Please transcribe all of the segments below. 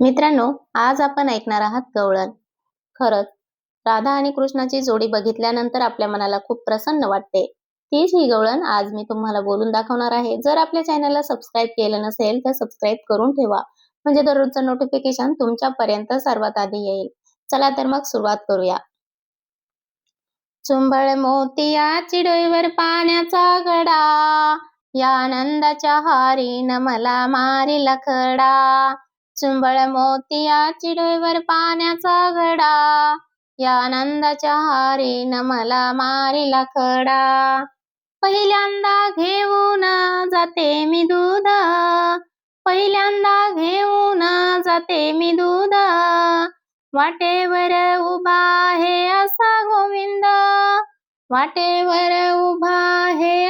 मित्रांनो आज आपण ऐकणार आहात गवळण. खरंच राधा आणि कृष्णाची जोडी बघितल्यानंतर आपल्या मनाला खूप प्रसन्न वाटते. तीच ही गवळण आज मी तुम्हाला बोलून दाखवणार आहे. जर आपल्या चॅनलला सबस्क्राईब केलं नसेल तर सबस्क्राईब करून ठेवा. म्हणजे दररोजचं नोटिफिकेशन तुमच्यापर्यंत सर्वात आधी येईल. चला तर मग सुरुवात करूया. चुंबळ मोतिया चिडोईवर पाण्याचा गडा. या आनंदाच्या हारीन मला मारी लखडा चुंबळ मोतिया चिडोईवर पाण्याचा गडा. या आनंदाच्या हारीन मला मारी लखडा पहिल्यांदा घेऊन जाते मी दूध. पहिल्यांदा घेऊन जाते मी दूध. वाटेवर उभा आहे असा गोविंद. वाटेवर उभा आहे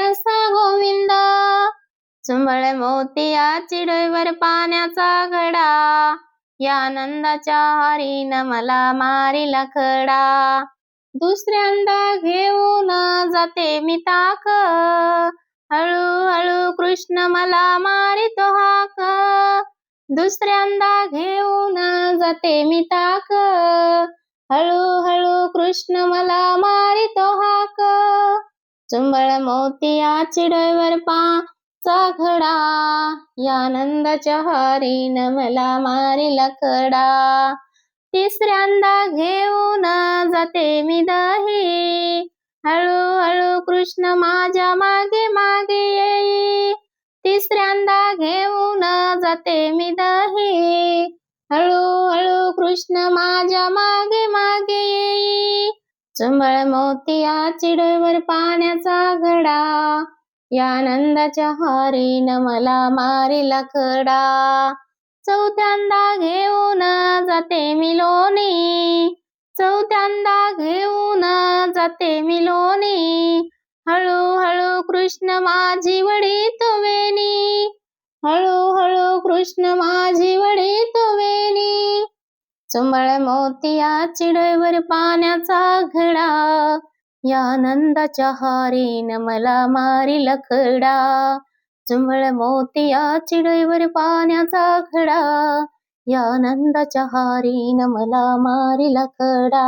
चुंबळ मोतिया चिडोईवर पाण्याचा घडा या आनंदाच्या हरीन मला मारी लखडा दुसऱ्यांदा घेऊन जाते मी ताक. हळूहळू कृष्ण मला मारितो हाक. दुसऱ्यांदा घेऊन जाते मी ताक. हळूहळू कृष्ण मला मारितो हाक. चुंबळ मोतिया चिडवर पा चा घडा. या आनंदाच्या हारीन मला मारी कडा. तिसऱ्यांदा घेऊन जाते मी दही. हळूहळू कृष्ण माझ्या मागे मागे येई. तिसऱ्यांदा घेऊन जाते मी दही. हळूहळू कृष्ण माझ्या मागे मागे येई. चुंबळ मोतिया चिडवर पाण्याचा घडा. या आनंदाच्या हारीन मला मारी लखडा चौथ्यांदा घेऊन जाते मी लोणी. चौथ्यांदा घेऊन जाते मी लोणी. कृष्ण माझी वडी तुवेनी हळूहळू कृष्ण माझी वडी तुवेनी चुंबळ मोतिया चिडवर पाण्याचा घडा. या आनंदाच्या हारेन मला मारी लखडा चुंबळ मोतिया चिडईवर पाण्याचा खडा. या आनंदाच्या हारीन मला मारी लखडा